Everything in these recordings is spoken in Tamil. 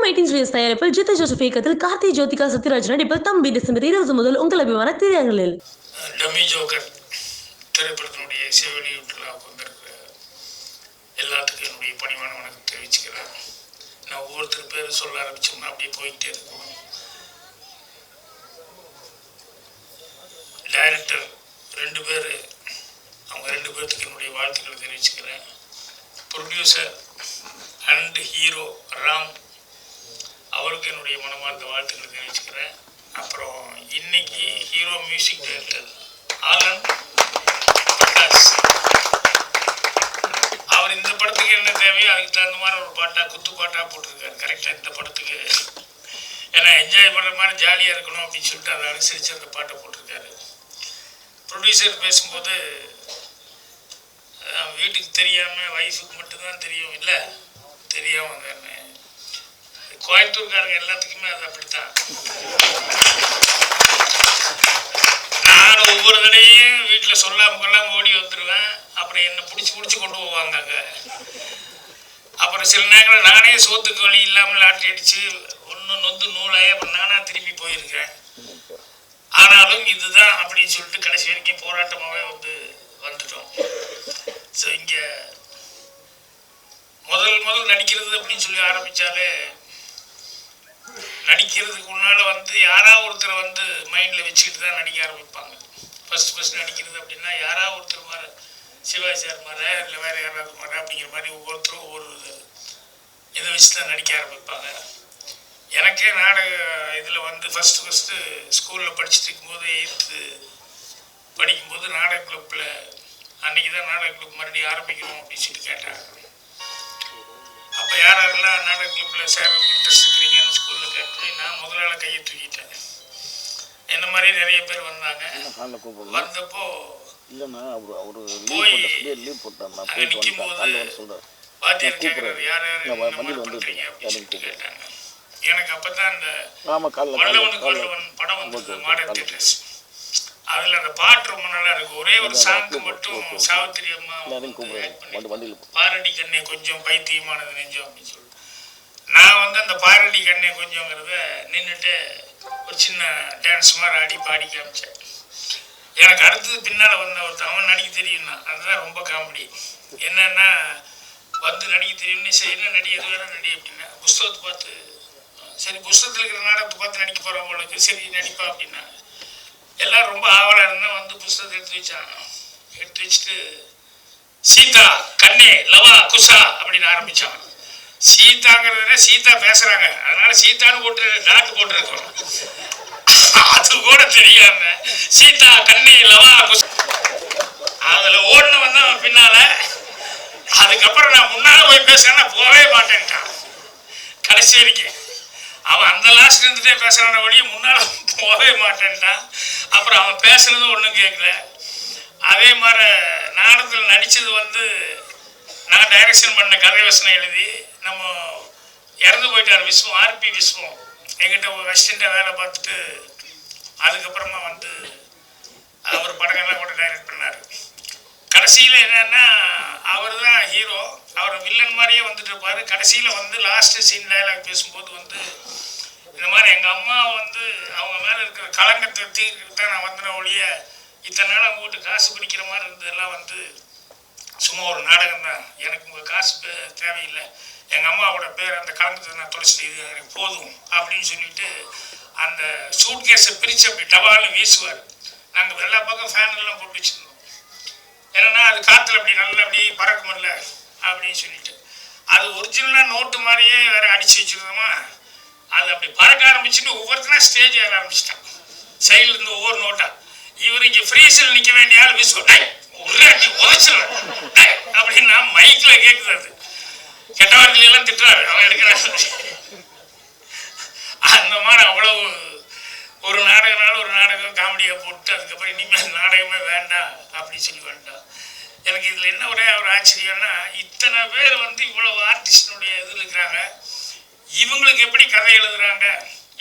ஹோம் எயிட்டீன் ஸ்டூடியோஸ் தயாரிப்பில் ஜித்த ஜோசப் இயக்கத்தில் கார்த்தி ஜோதிகா சத்யராஜ் நடிப்பில் தம்பி டிசம்பர் இருபது முதல் உங்கள் அபிமான திரையரங்களில் டம்மி ஜோக்கர் திரைப்படத்தினுடைய இசை வெளியீட்டு விழாவுக்கு வந்திருக்கிற எல்லாத்துக்கும் என்னுடைய பணிவான வணக்கம் தெரிவிச்சுக்கிறேன். நான் ஒவ்வொருத்தர் பேர் சொல்ல ஆரம்பிச்சோம்னா அப்படியே போயிட்டே இருக்கும். டைரக்டர் ரெண்டு பேர் அவங்க ரெண்டு பேர்த்துக்கு என்னுடைய வாழ்த்துக்களை தெரிவிச்சுக்கிறேன். ப்ரொடியூசர் அண்ட் ஹீரோ ராம் அவருக்கு என்னுடைய மனமார்ந்த வாழ்த்துக்களை தெரிவிச்சுக்கிறேன். அப்புறம் இன்னைக்கு hero music director Alan Prakash அவர் இந்த படத்துக்கு என்ன தேவையோ அதுக்கு தகுந்த மாதிரி ஒரு பாட்டாக குத்து பாட்டாக போட்டிருக்காரு. கரெக்டாக இந்த படத்துக்கு ஏன்னா என்ஜாய் பண்ணுற மாதிரி ஜாலியாக இருக்கணும் அப்படின்னு சொல்லிட்டு அதை அனுசரித்து அந்த பாட்டை போட்டிருக்காரு. ப்ரொடியூசர் பேசும்போது வீட்டுக்கு தெரியாமல் ஒய்ஃபுக்கு மட்டும்தான் தெரியும். இல்லை தெரியாமல் கோயம்புத்தூர்காரங்க எல்லாத்துக்குமே அது அப்படித்தான். நான் ஒவ்வொரு தடையும் வீட்டில் சொல்லாம கொள்ளாம ஓடி வந்துடுவேன் அப்புறம் என்னை பிடிச்சி பிடிச்சி கொண்டு போவாங்க அங்கே. அப்புறம் சில நேரங்களில் நானே சோத்துக்கு வழி இல்லாமல் லாட்டரி அடித்து ஒன்று நொந்து நூலாய் அப்புறம் நானாக திரும்பி போயிருக்கேன். ஆனாலும் இதுதான் அப்படின்னு சொல்லிட்டு கடைசி வரைக்கும் போராட்டமாகவே வந்து வந்துட்டோம். ஸோ இங்கே முதல் முதல் நடிக்கிறது அப்படின்னு சொல்லி ஆரம்பிச்சாலே நடிக்கிறதுக்கு முன்னால் வந்து யாராவது ஒருத்தர் வந்து மைண்டில் வச்சுக்கிட்டு தான் நடிக்க ஆரம்பிப்பாங்க. ஃபஸ்ட் ஃபஸ்ட் நடிக்கிறது அப்படின்னா யாராவது ஒருத்தர் மாதிரி சிவாஜி சார் மாதிரி இல்லை வேறு யாராவது மாதிரி அப்படிங்கிற மாதிரி ஒவ்வொருத்தரும் ஒவ்வொரு இதை வச்சு தான் நடிக்க ஆரம்பிப்பாங்க. எனக்கே நாடக இதில் வந்து ஃபஸ்ட்டு ஃபஸ்ட்டு ஸ்கூலில் படிச்சுட்டு இருக்கும்போது எயித்து படிக்கும்போது நாடக கிளப்பில் அன்னைக்கு தான் நாடக கிளப் மறுபடியும் ஆரம்பிக்கணும் அப்படின்னு சொல்லி கேட்டாங்க. யாரெல்லாம் நாடக கிளப்பில் சேர்றதுக்கு இன்ட்ரெஸ்ட் இருக்கிறீங்கன்னு ஸ்கூலில் கேட்டு நான் முதலாள கையை தூக்கிட்டேன். என்ன மாதிரி நிறைய பேர் வந்தாங்க. வந்தப்போ இல்லைண்ணா அவர் அவர் லீவ் போட்டார் போயிட்டு வந்துட்டேன் சொல்கிறார் வாத்தியார் கேட்குறாரு யார் யார் வண்டியில் யாரும் கேட்டாங்க. எனக்கு அப்போ தான் இந்த வல்லவனுக்கு வல்லவன் படம் வந்தது மாடர்ன் காலைல. தியேட்டர்ஸ் அதில் அந்த பாட்டு ரொம்ப நல்லா இருக்கு ஒரே ஒரு ஓகே, மட்டும். சாவித்திரி அம்மா பாரடி கண்ணே கொஞ்சம் பைத்தியமானது நெஞ்சம் அப்படின்னு சொல்லிட்டு. நான் வந்து அந்த பாரடி கண்ணே கொஞ்சங்கிறத நின்றுட்டு ஒரு சின்ன டான்ஸ் மாதிரி ஆடி பாடி காமிச்சேன். எனக்கு அடுத்தது பின்னால் வந்த ஒருத்தன் அவன் நடிக்க தெரியும்னா அதுதான் ரொம்ப காமெடி என்னன்னா வந்து நடிக்க தெரியும்னு சரி என்ன நடி எது வேணா நடி அப்படின்னா புஸ்தகத்தை பார்த்து சரி புஸ்தகத்தில் இருக்கிற நாடகத்தை பார்த்து நடிக்க போகிறவங்களுக்கு சரி நடிப்பா அப்படின்னா எல்லாம் ரொம்ப ஆவலாக இருந்தால் வந்து புஸ்தகத்தை எடுத்து வச்சான் எடுத்து வச்சுட்டு சீதா கண்ணே லவா குசா அப்படின்னு ஆரம்பிச்சான் சீதாங்கிறத சீதா பேசுறாங்க. அதனால சீதான்னு போட்டு டாட் போட்டுருக்கோம். அது கூட தெரியாம சீதா கண்ணே லவா குசா. அதுல ஓடுனவன் வந்தவன் அவன் பின்னால. அதுக்கப்புறம் நான் முன்னால போய் பேசுறேன்னா போகவே மாட்டேன்ட்டான். கடைசி வரைக்கும். அவன் அந்த லாஸ்ட் இருந்துட்டே பேசுறான வழியும் முன்னால போகவே மாட்டேன்ட்டான். அப்புறம் அவன் பேசுனதும் ஒன்றும் கேட்கல அதே மாதிரி நாடகத்தில் நடித்தது வந்து நான் டைரக்ஷன் பண்ண கதை வசனம் எழுதி நம்ம இறந்து போயிட்டார் விஸ்வம் ஆர்பி விஸ்வம். எங்கிட்ட ஒரு அசிஸ்டண்ட்டாக வேலை பார்த்துட்டு அதுக்கப்புறமா வந்து அவர் படங்கள்லாம் கூட டைரக்ட் பண்ணார். கடைசியில் என்னென்னா அவர் தான் ஹீரோ அவர் வில்லன் மாதிரியே வந்துட்டு இருப்பார். கடைசியில் வந்து லாஸ்ட்டு சீன் டயலாக் பேசும்போது வந்து இந்த மாதிரி எங்கள் அம்மா வந்து அவங்க மேலே இருக்கிற கலங்கத்தை தீர்க்க தான் நான் வந்தேன் ஒழிய இத்தனை நாள் அவங்க வீட்டு காசு பிடிக்கிற மாதிரி இருந்ததெல்லாம் வந்து சும்மா ஒரு நாடகம் தான். எனக்கு உங்கள் காசு தேவையில்லை. எங்கள் அம்மாவோட பேர் அந்த கலங்கத்தை நான் தொலைச்சிட்டு இது எனக்கு போதும் அப்படின்னு சொல்லிட்டு அந்த சூட் கேஸை பிரித்து அப்படி டபால்னு வீசுவார். நாங்கள் எல்லா பக்கம் ஃபேன் எல்லாம் போட்டு வச்சுருந்தோம். ஏன்னா அது காற்றுல அப்படி நல்லா அப்படி பறக்குமில்ல அப்படின்னு சொல்லிட்டு. அது ஒரிஜினலாக நோட்டு மாதிரியே வேறு அடிச்சு வச்சுருந்தோமா? அது அப்படி பறக்க ஆரம்பிச்சுன்னு ஒவ்வொருத்தரும் ஸ்டேஜ் ஏற ஆரம்பிச்சிட்டான். சைடுல இருந்து ஒவ்வொரு நோட்டா இவர் இங்கே ஃப்ரீஸில் நிக்க வேண்டிய ஆள் விசுவ டேய் ஒரே அடி அப்படின்னா மைக்ல கேக்குது கெட்டவர்கள் கெட்ட எல்லாம் திட்டுறாரு. அவன் எடுக்கிறாரு அந்த மாதிரி அவ்வளவு ஒரு நாடகனால ஒரு நாடகம் காமெடியாக போட்டு அதுக்கப்புறம் இனிமேல் நாடகமே வேண்டாம் அப்படின்னு சொல்லி வேண்டாம் எனக்கு இதில் என்ன ஒரே ஒரு ஆச்சரியம்னா இத்தனை பேர் வந்து இவ்வளவு ஆர்டிஸ்டினுடைய இதில் இருக்கிறாங்க. இவங்களுக்கு எப்படி கதை எழுதுறாங்க?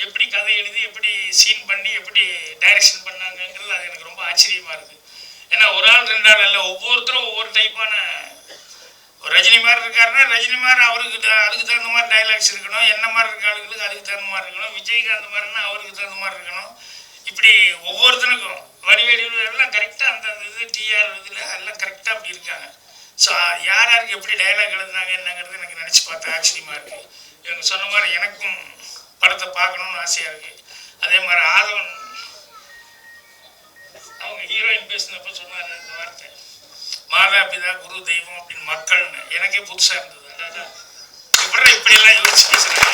எப்படி கதை எழுதி எப்படி சீன் பண்ணி எப்படி டைரக்ஷன் பண்ணாங்கங்கிறது அது எனக்கு ரொம்ப ஆச்சரியமாக இருக்குது ஏன்னா ஒரு ஆள் ரெண்டு ஆள் இல்லை ஒவ்வொருத்தரும் ஒவ்வொரு டைப்பான ஒரு ரஜினி மாதிரி இருக்காருன்னா ரஜினி மாதிரி அவருக்கு அதுக்கு தகுந்த மாதிரி டைலாக்ஸ் இருக்கணும். என்ன மாதிரி இருக்க ஆளுங்களுக்கு அதுக்கு தகுந்த மாதிரி இருக்கணும். விஜயகாந்த் மாதிரினா அவருக்கு தகுந்த மாதிரி இருக்கணும். இப்படி ஒவ்வொருத்தனுக்கும் வடிவேலு எல்லாம் கரெக்டாக அந்த இது டிஆர் இதில் எல்லாம் கரெக்டாக அப்படி இருக்காங்க. ஸோ யார் யாருக்கு எப்படி டைலாக் எழுதுனாங்க என்னங்கிறது எனக்கு நினச்சி பார்த்தா ஆச்சரியமாக இருக்குது இவங்க சொன்ன மாதிரி எனக்கும் படத்தை பார்க்கணும்னு ஆசையாக இருக்குது அதே மாதிரி ஆதவன் அவங்க ஹீரோயின் பேசினப்ப சொன்னார் இந்த வார்த்தை. மாதா பிதா குரு தெய்வம் அப்படின்னு மக்கள்னு. எனக்கே புதுசா இருந்தது. அதான் இப்படி இப்படியெல்லாம் யோசிச்சு பேசுகிறாங்க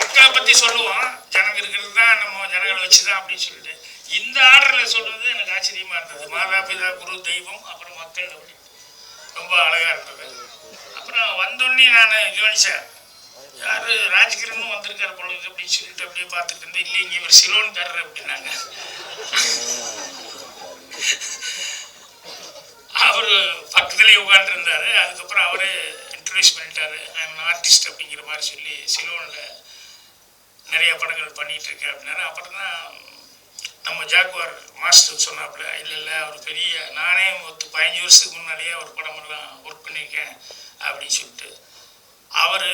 மக்களை பத்தி சொல்லுவோம். ஜனங்க இருக்கிறது தான் நம்ம ஜனங்களை வச்சுதான் அப்படின்னு சொல்லிட்டு. இந்த ஆர்டரில் சொல்கிறது எனக்கு ஆச்சரியமா இருந்தது. மாதா பிதா குரு தெய்வம் அப்புறம் மக்கள் அப்படி ரொம்ப அழகா இருந்தது. அப்புறம் வந்தோடனே நான் கவனிச்சேன் யார் ராஜ்கிரனும் வந்திருக்காரு போல அப்படின்னு சொல்லிட்டு அப்படியே பார்த்துட்டு இருந்தேன். இல்லை இங்கே இவர் சிலோன்காரர் அப்படின்னாங்க. அவர் பக்கத்துலேயே உட்காந்துருந்தாரு அதுக்கப்புறம் அவரே இன்ட்ரடியூஸ் பண்ணிட்டாரு. ஐம் ஆர்டிஸ்ட் அப்படிங்கிற மாதிரி சொல்லி சிலோனில் நிறைய படங்கள் பண்ணிகிட்டு இருக்கேன் அப்படின்னாரு. அப்புறம் தான் நம்ம ஜாக்குவார் மாஸ்டர் சொன்னாப்புல இல்லை இல்லை அவர் பெரிய நானே ஒரு பதினஞ்சு வருஷத்துக்கு முன்னாடியே ஒரு படமெல்லாம் ஒர்க் பண்ணியிருக்கேன். அப்படின்னு சொல்லிட்டு. அவர்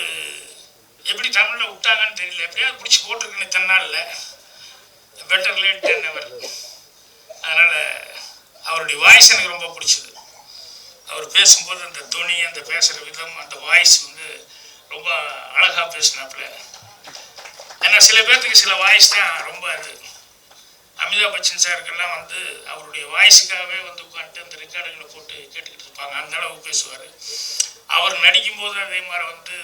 எப்படி தமிழில் விட்டாங்கன்னு தெரியல. எப்படியாவது பிடிச்சி போட்டிருக்கணும் தன்னால பெட்டர் லேட் தென் அவர் அதனால் அவருடைய வாய்ஸ் எனக்கு ரொம்ப பிடிச்சது. அவர் பேசும்போது அந்த துணி அந்த பேசுகிற விதம் அந்த வாய்ஸ் வந்து ரொம்ப அழகாக பேசினாப்புல. ஏன்னா சில பேர்த்துக்கு சில வாய்ஸ் தான் ரொம்ப இது. அமிதாப் பச்சன் சாருக்கெல்லாம் வந்து அவருடைய வாய்ஸுக்காகவே வந்து உட்காந்துட்டு அந்த ரெக்கார்டுகளை போட்டு கேட்டுக்கிட்டு இருப்பாங்க. அந்த அளவுக்கு பேசுவார். அவர் நடிக்கும்போது அதே மாதிரி வந்து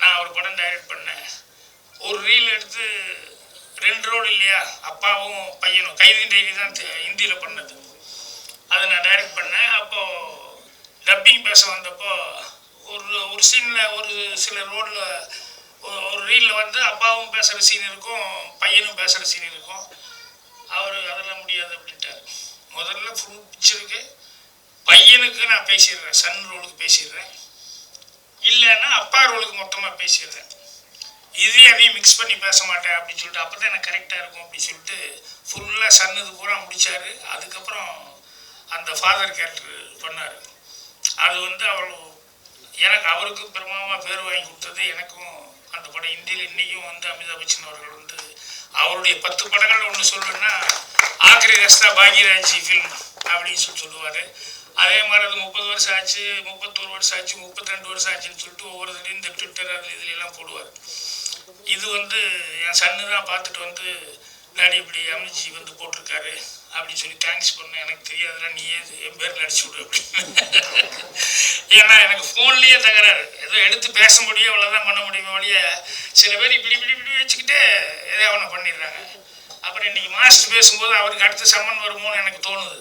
நான் ஒரு படம் டைரக்ட் பண்ணேன். ஒரு ரீல் எடுத்து ரெண்டு ரோல் இல்லையா? அப்பாவும் பையனும். கைதி டைரி தான் ஹிந்தியில் பண்ணது. அதை நான் டைரக்ட் பண்ணேன். அப்போது டப்பிங் பேச வந்தப்போ ஒரு ஒரு சீனில் ஒரு சில ரோடில் ஒரு ரீலில் வந்து அப்பாவும் பேசுகிற சீன் இருக்கும் பையனும் பேசுகிற சீன் இருக்கும். அவர் அதெல்லாம் முடியாது அப்படின்ட்டார். முதல்ல ஃபுல் பிச்சருக்கு பையனுக்கு நான் பேசிடுறேன் சன் ரோலுக்கு பேசிடுறேன். இல்லைன்னா அப்பா ரோலுக்கு மொத்தமாக பேசிடுறேன். இதையும் அதையும் மிக்ஸ் பண்ணி பேச மாட்டேன் அப்படின்னு சொல்லிட்டு அப்போ தான் எனக்கு கரெக்டாக இருக்கும் அப்படின்னு சொல்லிட்டு ஃபுல்லாக சன்னது பூரா முடித்தார் அதுக்கப்புறம் அந்த ஃபாதர் கேரக்டர் பண்ணார். அது வந்து அவ்வளோ எனக்கு அவருக்கு பிரமாமா பேர் வாங்கி கொடுத்தது. எனக்கும் அந்த படம் இந்தியில் இன்றைக்கும் வந்து அமிதாப் பச்சன் அவர்கள் வந்து அவருடைய பத்து படங்கள் ஒன்று சொல்லுன்னா ஆக்ரி ரஸ்தா பாக்யராஜி ஃபில்ம் அப்படின்னு சொல்லி சொல்லுவார். அதே மாதிரி அது முப்பது வருஷம் ஆச்சு முப்பத்தோரு வருஷம் ஆச்சு முப்பத்தி ரெண்டு வருஷம் ஆச்சுன்னு சொல்லிட்டு ஒவ்வொரு இந்த ட்விட்டர் அதில் இதுலாம் போடுவார். இது வந்து என் சன்னு தான் பார்த்துட்டு வந்து டாடி இப்படி அமித்ஜி வந்து போட்டிருக்காரு அப்படின்னு சொல்லி தேங்க்ஸ் பண்ண எனக்கு தெரியாதுன்னா நீயே இது என் பேரில் அடிச்சு விடு அப்படின்னு. ஏன்னா எனக்கு ஃபோன்லேயே தகராறு. ஏதோ எடுத்து பேச முடியும் அவ்வளோதான் பண்ண முடியுமே வழியே சில பேர் இப்படி இப்படி இப்படி வச்சுக்கிட்டு எதோ ஒன்று பண்ணிடுறாங்க. அப்புறம் இன்னைக்கு மாஸ்டர் பேசும்போது அவருக்கு அடுத்த சம்மன் வருமோன்னு எனக்கு தோணுது.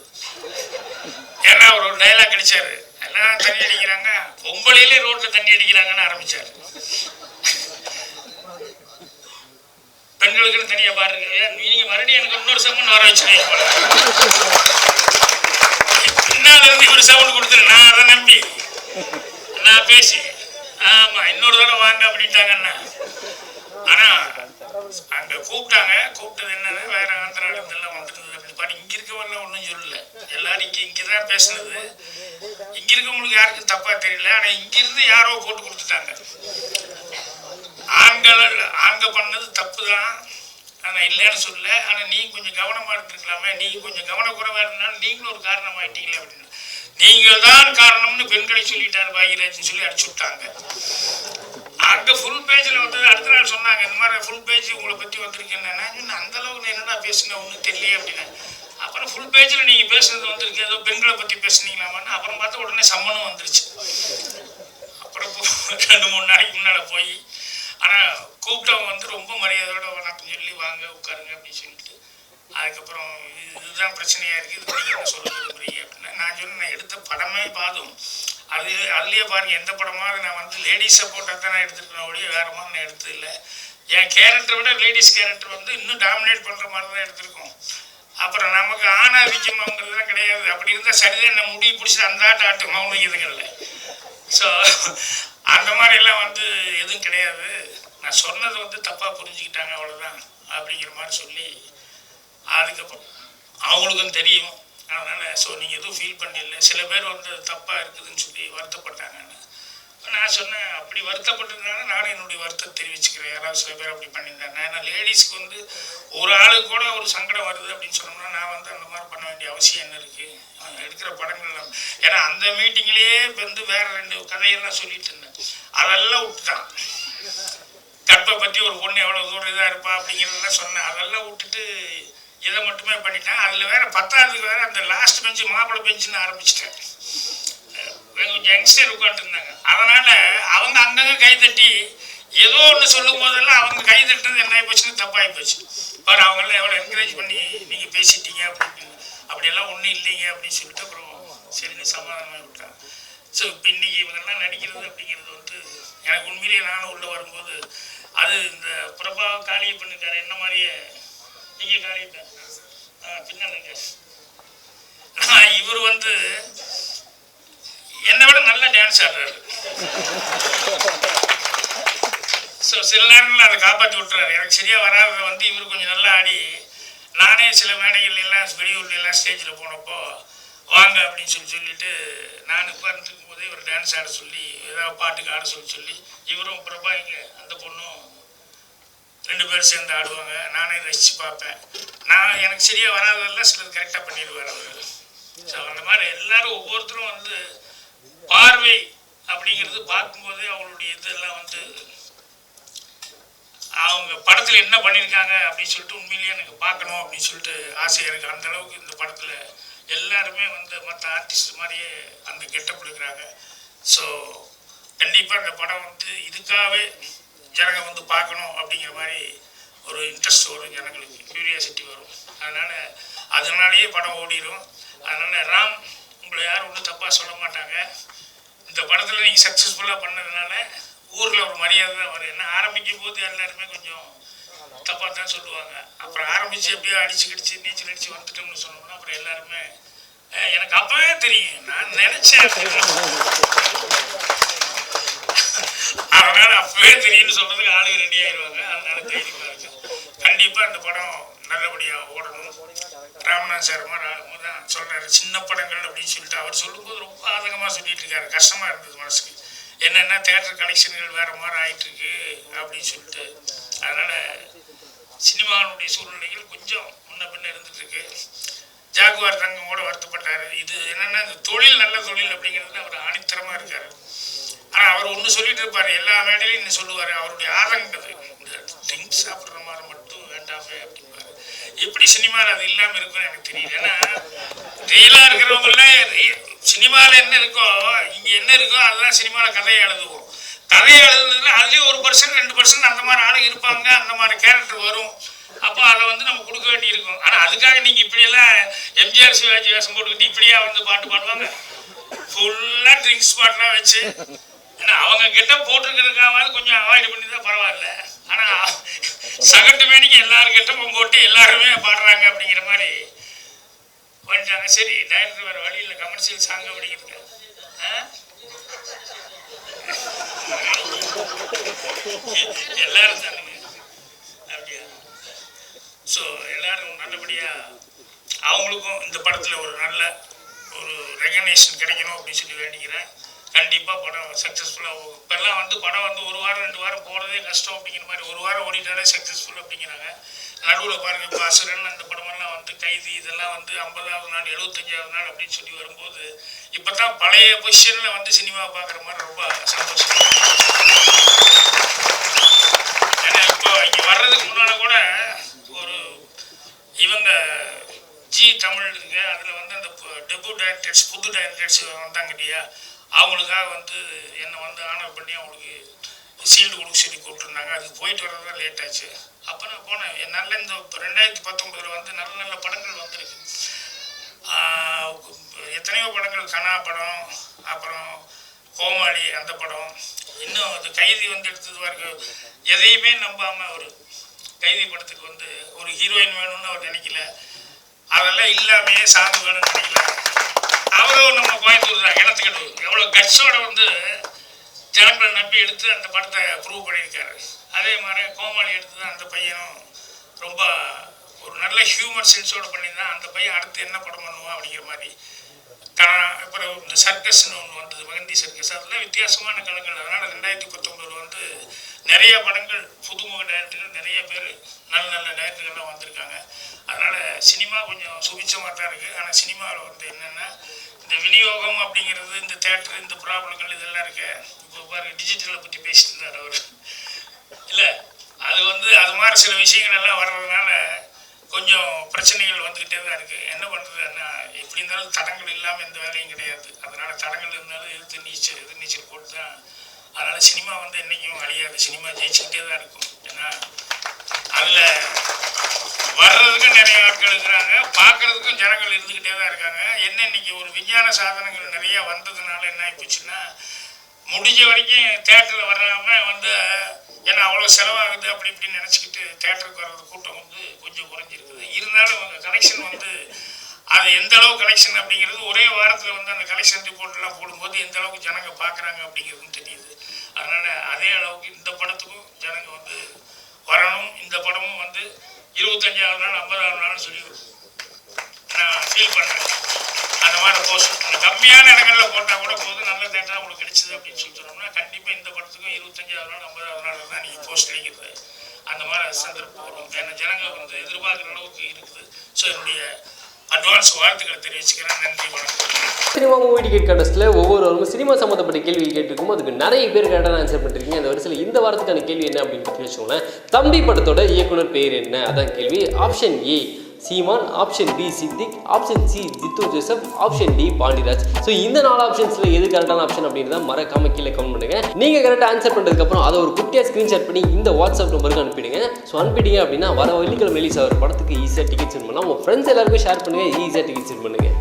ஏன்னா அவர் ஒரு டைலாக் அடிச்சாரு. எல்லாம் தண்ணி அடிக்கிறாங்க? பொம்பளையிலே ரோட்ல தண்ணி அடிக்கிறாங்கன்னு ஆரம்பிச்சாரு. பெண்களுக்குன்னு தனியா பாருங்க நீங்க மறுபடியும் எனக்கு இன்னொரு சவுண்ட் வர வச்சுருவீங்க போல. பின்னால இருந்து இவர் சவுண்ட் கொடுத்துரு நான் அதை நம்பி. நான் பேசி ஆமா இன்னொரு தடவை வாங்க அப்படின்ட்டாங்கண்ணா ஆனா அங்க கூப்பிட்டாங்க கூப்பிட்டது என்ன? இங்க இங்கதான் பேசுனது. இங்க இருக்கவங்களுக்கு யாருக்கும் தப்பா தெரியல ஆனா இங்கிருந்து யாரோ போட்டு கொடுத்துட்டாங்க. ஆண்கள் ஆங்க பண்ணது தப்பு தான் ஆனால் இல்லைன்னு சொல்ல ஆனால் நீங்கள் கொஞ்சம் கவனமாக இருந்திருக்கலாமே. நீங்கள் கொஞ்சம் கவனக்குறைவாக இருந்தாலும் நீங்களும் ஒரு காரணமாயிட்டீங்களே அப்படின்னு. நீங்கள் தான் காரணம்னு பெண்களை சொல்லிட்டார் பாகிராஜ்னு சொல்லி அடிச்சு விட்டாங்க. அங்கே ஃபுல் பேஜில் வந்தது அடுத்த நாள் சொன்னாங்க இந்த மாதிரி ஃபுல் பேஜ் உங்களை பற்றி வந்திருக்கேன் நான் சொன்னேன் அந்த அளவுக்கு என்னடா பேசுங்க ஒன்றும் தெரியலையே அப்படின்னு. அப்புறம் ஃபுல் பேஜில் நீங்கள் பேசுனது வந்திருக்கு. ஏதோ பெண்களை பற்றி பேசுனீங்களாமான்னு அப்புறம் பார்த்தா உடனே சம்மனும் வந்துருச்சு. அப்புறம் ரெண்டு மூணு நாளைக்கு முன்னால் போய் ஆனால் கூப்பிட்டவங்க வந்து ரொம்ப மரியாதையோட வணக்கம் சொல்லி வாங்க உட்காருங்க அப்படின்னு சொல்லிட்டு அதுக்கப்புறம் இது- இதுதான் பிரச்சனையாக இருக்குது இது நீங்கள் என்ன சொல்ல விரும்புறீங்க அப்படின்னா நான் சொன்னேன் நான் எடுத்த படமே பாதும். அது அதுலேயே பாருங்க எந்த படமாவது நான் வந்து லேடிஸை போட்டால் தான் நான் எடுத்துருக்கேன் ஒழிய வேறு மாதிரி நான் எடுத்தது இல்லை என் கேரக்டரை விட லேடிஸ் கேரக்டர் வந்து இன்னும் டாமினேட் பண்ணுற மாதிரி தான் எடுத்திருக்கோம். அப்புறம் நமக்கு ஆணாதிக்கம்ங்கிறதுலாம் கிடையாது. அப்படி இருந்தால் சரிதான் நம்ம முடிவு பிடிச்சி அந்த ஆட்டம்? ஆட்டும் மௌனம் ஸோ அந்த மாதிரி எல்லாம் வந்து எதுவும் கிடையாது. நான் சொன்னது வந்து தப்பாக புரிஞ்சுக்கிட்டாங்க அவ்வளோதான் அப்படிங்கிற மாதிரி சொல்லி அதுக்கப்புறம் அவங்களுக்கும் தெரியும். அதனால் ஸோ நீங்கள் எதுவும் ஃபீல் பண்ணல. சில பேர் வந்து தப்பாக இருக்குதுன்னு சொல்லி வருத்தப்பட்டாங்கன்னு நான் சொன்னேன் அப்படி வருத்தப்பட்டிருந்தாங்க நானும் என்னுடைய வருத்தம் தெரிவிச்சுக்கிறேன். யாராவது சில பேர் அப்படி பண்ணியிருந்தாங்க. ஏன்னா லேடிஸ்க்கு வந்து ஒரு ஆளுக்கு கூட ஒரு சங்கடம் வருது அப்படின்னு சொன்னோம்னா நான் வந்து அந்த மாதிரி பண்ண வேண்டிய அவசியம் என்ன இருக்குது எடுக்கிற படங்கள் எல்லாம். ஏன்னா அந்த மீட்டிங்லேயே வந்து வேற ரெண்டு கதையெல்லாம் சொல்லிட்டு இருந்தேன். அதெல்லாம் விட்டுட்டான். கற்பை பற்றி ஒரு பொண்ணு எவ்வளோ தூரம் இதாக இருப்பா அப்படிங்கிறதெல்லாம் சொன்னேன். அதெல்லாம் விட்டுட்டு இதை மட்டுமே பண்ணிட்டேன். அதில் வேற பத்தாவதுக்கு வேற அந்த லாஸ்ட் பெஞ்சு மாப்பிள்ளை பெஞ்சுன்னு ஆரம்பிச்சிட்டேன். கொஞ்சம் யங்ஸ்டர் உட்காந்துருந்தாங்க அதனால அவங்க அங்கங்க கை தட்டி ஏதோ ஒன்று சொல்லும் போதெல்லாம் அவங்க கை தட்டுறது என்ன ஆகி போச்சுன்னு தப்பாகி போச்சு. பாரு அவங்களாம் எவ்வளோ என்கரேஜ் பண்ணி நீங்கள் பேசிட்டீங்க அப்படின்னு. அப்படியெல்லாம் ஒன்றும் இல்லைங்க அப்படின்னு சொல்லிட்டு அப்புறம் சரிங்க சமாதானமாக விட்டாங்க. ஸோ இப்போ இன்றைக்கி இவங்கெல்லாம் நடிக்கிறது அப்படிங்கிறது வந்து எனக்கு உண்மையிலேயே நானும் உள்ளே வரும்போது அது இந்த பிரபா காளியை பண்ணிருக்காரு என்ன மாதிரியே நீங்கள் காளியை பின்னாடி இவர் வந்து என்னை விட நல்ல டான்ஸ் ஆடுறாரு. ஸோ சில நேரங்களில் அதை காப்பாற்றி விட்டுறாரு. எனக்கு சரியாக வராத வந்து இவர் கொஞ்சம் நல்லா ஆடி நானே சில மேடைகள் எல்லாம் வெளியூர்ல எல்லாம் ஸ்டேஜில் போனப்போ வாங்க அப்படின்னு சொல்லி சொல்லிட்டு நான் உட்கார்ந்துருக்கும் போதே இவர் டான்ஸ் ஆட சொல்லி ஏதாவது பாட்டுக்கு ஆட சொல்லி சொல்லி இவரும் பிரபா இங்கே அந்த பொண்ணும் ரெண்டு பேரும் சேர்ந்து ஆடுவாங்க. நானே ரசித்து பார்ப்பேன். நான் எனக்கு சரியாக வராததெல்லாம் சிலது கரெக்டாக பண்ணிடுவார் அவர். ஸோ அந்த மாதிரி எல்லாரும் ஒவ்வொருத்தரும் வந்து பார்வை அப்படிங்கிறது பார்க்கும்போதே அவங்களுடைய இதெல்லாம் வந்து அவங்க படத்தில் என்ன பண்ணியிருக்காங்க அப்படின்னு சொல்லிட்டு உண்மையிலேயே எனக்கு பார்க்கணும் அப்படின்னு சொல்லிட்டு ஆசையாக இருக்குது அந்த அளவுக்கு இந்த படத்தில் எல்லாருமே வந்து மற்ற ஆர்டிஸ்ட் மாதிரியே அந்த கெட்டப் இருக்கிறாங்க ஸோ கண்டிப்பாக இந்த படம் வந்து இதுக்காகவே ஜனங்க வந்து பார்க்கணும் அப்படிங்கிற மாதிரி ஒரு இன்ட்ரெஸ்ட் வரும் ஜனங்களுக்கு. க்யூரியாசிட்டி வரும். அதனால் அதனாலேயே படம் ஓடிடும் அதனால் ராம் உங்களை யாரும் ஒன்றும் தப்பாக சொல்ல மாட்டாங்க. இந்த படத்தில் நீங்கள் சக்ஸஸ்ஃபுல்லாக பண்ணதுனால ஊரில் ஒரு மரியாதை தான் வரும். ஏன்னா ஆரம்பிக்கும் போது எல்லாருமே கொஞ்சம் தப்பாக தான் சொல்லுவாங்க. அப்புறம் ஆரம்பித்து எப்படியோ அடிச்சு கிடிச்சு நீச்சல் அடித்து வந்துட்டோம்னு சொன்னோம்னா அப்புறம் எல்லாருமே எனக்கு அப்பவே தெரியும். நான் நினச்சேன். அதனால் அப்பவே தெரியும்னு சொல்கிறதுக்கு ஆளுங்க ரெடி ஆயிடுவாங்க அதனால தைரியமாக இருக்கு கண்டிப்பாக இந்த படம் நல்லபடியாக ஓடணும். ராமநாத் சார் மாதிரி ஆளுங்க தான் சின்ன படங்கள் அப்படின்னு சொல்லிட்டு அவர் சொல்லும்போது ரொம்ப ஆதங்கமாக சொல்லிட்டு இருக்காரு. கஷ்டமாக இருந்தது மனசுக்கு. என்னென்னா தேட்டர் கலெக்ஷன்கள் வேறு மாதிரி ஆகிட்டுருக்கு அப்படின்னு சொல்லிட்டு. அதனால் சினிமாவினுடைய சூழ்நிலைகள் கொஞ்சம் முன்ன பின்ன இருந்துகிட்ருக்கு ஜாகுவார் தங்கம் கூட வருத்தப்பட்டார். இது என்னென்னா இந்த தொழில் நல்ல தொழில் அப்படிங்கிறதுல அவர் ஆணித்தரமாக இருக்கார். ஆனால் அவர் ஒன்று சொல்லிட்டு இருப்பார். எல்லா மேடையிலும் இன்னும் சொல்லுவார். அவருடைய ஆதங்கம் அது. இந்த ட்ரிங்க்ஸ் சாப்பிட்ற மாதிரி மட்டும் வேண்டாமே அப்படின்னு. எப்படி சினிமாவில் அது இல்லாமல் இருக்கும்னு எனக்கு தெரியல. ஏன்னா ரியலாக இருக்கிறவங்கள சினிமாவில் என்ன இருக்கோ இங்கே என்ன இருக்கோ அதெல்லாம் சினிமாவில் கதையை எழுதுவோம். கதையை எழுதுனதுல அதுலேயும் ஒரு பர்சன்ட் ரெண்டு பர்சன்ட் அந்த மாதிரி ஆளுங்க இருப்பாங்க அந்த மாதிரி கேரக்டர் வரும். அப்போ அதை வந்து நம்ம கொடுக்க வேண்டியிருக்கும். ஆனால் அதுக்காக நீங்கள் இப்படியெல்லாம் எம்ஜிஆர் சிவாஜி வேஷம் போட்டுக்கிட்டு இப்படியா வந்து பாட்டு பாடுவாங்க? ஃபுல்லாக ட்ரிங்க்ஸ் பாட்டெலாம் வச்சு அவங்க கிட்ட போட்டிருக்கிறதுக்காவது கொஞ்சம் அவாய்ட் பண்ணி தான் பரவாயில்ல. ஆனா சகட்டு மேனிக்கு எல்லாருக்கிட்டமும் போட்டு எல்லாருமே பாடுறாங்க அப்படிங்கிற மாதிரி பண்ணிட்டாங்க சரி டைரக்டர் வேற வழி இல்லை. கமர்ஷியல் சாங் அப்படிங்கிறது எல்லாரும் தானுங்க அப்படியா? ஸோ எல்லாரும் நல்லபடியா அவங்களுக்கும் இந்த படத்துல ஒரு நல்ல ஒரு ரெகனேஷன் கிடைக்கணும் அப்படின்னு சொல்லி வேண்டிக்கிறேன். கண்டிப்பாக படம் சக்ஸஸ்ஃபுல்லாக போகும் இப்போல்லாம் வந்து படம் வந்து ஒரு வாரம் ரெண்டு வாரம் போகிறதே கஷ்டம் அப்படிங்கிற மாதிரி ஒரு வாரம் ஓடிட்டாலே சக்ஸஸ்ஃபுல் அப்படிங்கிறாங்க. நடுவில் பாருங்க இப்போ அசுரன் அந்த படமெல்லாம் வந்து கைதி இதெல்லாம் வந்து ஐம்பதாவது நாள் எழுபத்தஞ்சாவது நாள் அப்படின்னு சொல்லி வரும்போது இப்போ தான் பழைய பொசிஷனில் வந்து சினிமா பார்க்குற மாதிரி ரொம்ப சந்தோஷம் ஏன்னா இப்போ இங்கே வர்றதுக்கு முன்னால் கூட ஒரு இவங்க ஜி தமிழ் இருக்கு. அதில் வந்து அந்த டெபு டைரக்டர்ஸ் புது டைரக்டர்ஸ் வந்தாங்க இல்லையா? அவங்களுக்காக வந்து என்னை வந்து ஆனர் பண்ணி அவங்களுக்கு சீல்டு கொடுக்க சொல்லி கூப்பிட்டுருந்தாங்க. அது போயிட்டு வர்றது தான் லேட் ஆச்சு. அப்போ நான் போனேன். என் நல்ல இந்த இப்போ ரெண்டாயிரத்தி பத்தொம்பதில் வந்து நல்ல நல்ல படங்கள் வந்திருக்கு. எத்தனையோ படங்கள். கனா படம் அப்புறம் கோமாளி அந்த படம். இன்னும் அது கைதி வந்து எடுத்தது வரைக்கும் எதையுமே நம்பாமல் ஒரு கைதி படத்துக்கு வந்து ஒரு ஹீரோயின் வேணும்னு அவர் நினைக்கல. அதெல்லாம் இல்லாமையே சாமி வேணும்னு நினைக்கல. அவரும் நம்ம கோயம்புத்தூர் தான் கிணத்துக்கட்டு எவ்வளோ கட்ஸோட வந்து ஜனங்களை நம்பி எடுத்து அந்த படத்தை ப்ரூவ் பண்ணியிருக்காரு. அதே மாதிரி கோமாளி எடுத்து தான் அந்த பையனும் ரொம்ப ஒரு நல்ல ஹியூமர் சென்ஸோடு பண்ணியிருந்தான் அந்த பையன் அடுத்து என்ன படம் பண்ணுவான் அப்படிங்கிற மாதிரி. தான் அப்புறம் இந்த சர்க்கஸ்னு ஒன்று வந்தது மகந்தி சர்க்கஸ். அதெல்லாம் வித்தியாசமான கலங்கள் அதனால் ரெண்டாயிரத்தி பத்தொம்பதில் வந்து நிறைய படங்கள் புதுமுக டேரக்டர்கள் நிறைய பேர் நல்ல நல்ல டேரக்டர்கள்லாம் வந்திருக்காங்க. அதனால் சினிமா கொஞ்சம் சுபிச்சமாக தான் இருக்குது ஆனால் சினிமாவில் வந்து என்னென்னா இந்த விநியோகம் அப்படிங்கிறது இந்த தேட்டர் இந்த ப்ராப்ளங்கள் இதெல்லாம் இருக்கு. இப்போ பாருங்க டிஜிட்டலை பற்றி பேசிட்டு இருந்தார் அவர். இல்லை அது வந்து அது மாதிரி சில விஷயங்கள் எல்லாம் வர்றதுனால கொஞ்சம் பிரச்சனைகள் வந்துக்கிட்டே தான் இருக்குது என்ன பண்ணுறதுன்னா எப்படி இருந்தாலும் தடங்கள் இல்லாமல் எந்த வேலையும் கிடையாது. அதனால் தடங்கள் இருந்தாலும் எதிர்த்து நீச்சல் எதிர் நீச்சல் போட்டு தான் அதனால் சினிமா வந்து என்றைக்கும் அழியாது. சினிமா ஜெயிச்சுக்கிட்டே தான் இருக்கும். ஏன்னா அதில் வர்றதுக்கும் நிறைய ஆட்கள் இருக்கிறாங்க. பார்க்கறதுக்கும் ஜனங்கள் இருந்துக்கிட்டே தான் இருக்காங்க. என்ன இன்னைக்கு ஒரு விஞ்ஞான சாதனங்கள் நிறைய வந்ததுனால என்ன ஆயிப்போச்சுன்னா முடிஞ்ச வரைக்கும் தேட்டரில் வராம வந்து ஏன்னா அவ்வளோ செலவாகுது அப்படி இப்படின்னு நினச்சிக்கிட்டு தேட்டருக்கு வர்றது கூட்டம் வந்து கொஞ்சம் குறைஞ்சிருக்குது. இருந்தாலும் கலெக்ஷன் வந்து அது எந்த அளவு கலெக்ஷன் அப்படிங்கிறது ஒரே வாரத்தில் வந்து அந்த கலெக்ஷன் ரிப்போர்ட்லாம் போடும்போது எந்த அளவுக்கு ஜனங்க பார்க்குறாங்க அப்படிங்கிறதும் தெரியுது. அதனால் அதே அளவுக்கு இந்த படத்துக்கும் ஜனங்க வந்து வரணும். இந்த படமும் வந்து இருபத்தஞ்சாவது நாள் ஐம்பதாவது நாள்னு சொல்லி நான் ஃபீல் பண்ணுறேன் அந்த மாதிரி போஸ்ட் கம்மியான இடங்கள்ல போட்டால் கூட போது நல்ல தேட்டராக உங்களுக்கு கிடைச்சது அப்படின்னு சொல்லி சொன்னோம்னா கண்டிப்பாக இந்த படத்துக்கும் இருபத்தஞ்சாவது நாள் ஐம்பதாவது நாள் தான் நீங்கள் போஸ்ட் அடிக்கிறது. அந்த மாதிரி சந்தர்ப்பம் வரும். ஏன்னா ஜனங்க வந்து எதிர்பார்க்குற அளவுக்கு இருக்குது. ஸோ என்னுடைய அட்வான்ஸ் வாழ்த்துக்களை தெரிவிச்சுக்கிறேன். நன்றி வணக்கம். சினிமா மூவி டிக்கெட் கண்டஸ்ட்டில் ஒவ்வொருவரும் சினிமா சம்மந்தப்பட்ட கேள்வி கேட்டிருக்கும். அதுக்கு நிறைய பேர் கரெக்டான ஆன்சர் பண்ணிருக்கீங்க. அந்த வரிசையில் இந்த வாரத்துக்கான கேள்வி என்ன அப்படின்னு பற்றி வச்சுக்கோங்களேன். தம்பி படத்தோட இயக்குனர் பேர் என்ன? அதான் கேள்வி. Option A Seeman option B Siddique option C Jeethu Joseph option D Pandiraj so இந்த நாலு ஆப்ஷன்ஸில் எது கரெக்டான ஆப்ஷன் அப்படின்றத மறக்காம கீழே கமெண்ட் பண்ணுங்க. நீங்கள் கரெக்டாக ஆன்சர் பண்ணுறதுக்கப்புறம் அதை ஒரு குட்டியாக ஸ்க்ரீன்ஷாட் பண்ணி இந்த வாட்ஸ்அப் நம்பருக்கு அனுப்பிடுங்க. ஸோ அனுப்பிட்டீங்க அப்படின்னா வர வெள்ளிக்கிழமை ரிலீஸ் ஆகிற படத்துக்கு ஈஸியாக டிக்கெட் சென்ட் பண்ணலாம். உங்கள் ஃப்ரெண்ட்ஸ் எல்லாருக்கும் ஷேர் பண்ணுங்கள் ஈஸியாக டிக்கெட் சென்ட் பண்ணுங்கள்